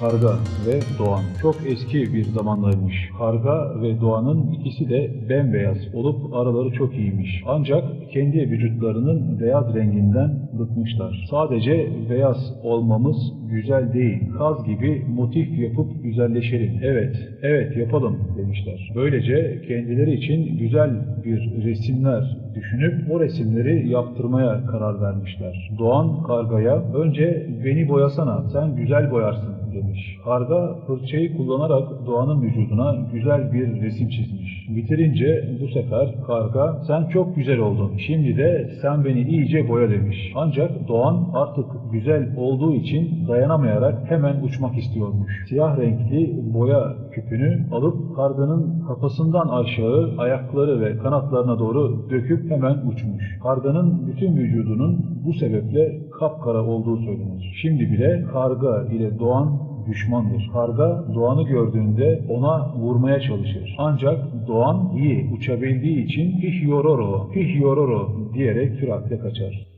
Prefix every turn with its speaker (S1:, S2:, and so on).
S1: Karga ve Doğan. Çok eski bir zamandaymış. Karga ve Doğan'ın ikisi de bembeyaz olup araları çok iyiymiş. Ancak kendi vücutlarının beyaz renginden bıkmışlar. Sadece beyaz olmamız güzel değil. Kaz gibi motif yapıp güzelleşelim. Evet, evet yapalım demişler. Böylece kendileri için güzel bir resimler düşünüp o resimleri yaptırmaya karar vermişler. Doğan kargaya önce beni boyasana sen güzel boyarsın demiş. Karga fırçayı kullanarak Doğan'ın vücuduna güzel bir resim çizmiş. Bitirince bu sefer karga sen çok güzel oldun. Şimdi de sen beni iyice boya demiş. Ancak Doğan artık güzel olduğu için dayanamayarak hemen uçmak istiyormuş. Siyah renkli boya küpünü alıp karganın kafasından aşağı ayakları ve kanatlarına doğru döküp hemen uçmuş. Karganın bütün vücudunun bu sebeple kapkara olduğu söylenir. Şimdi bile karga ile Doğan düşmandır. Karga Doğan'ı gördüğünde ona vurmaya çalışır. Ancak Doğan iyi uçabildiği için pih yororo, pih yororo diyerek süratle kaçar.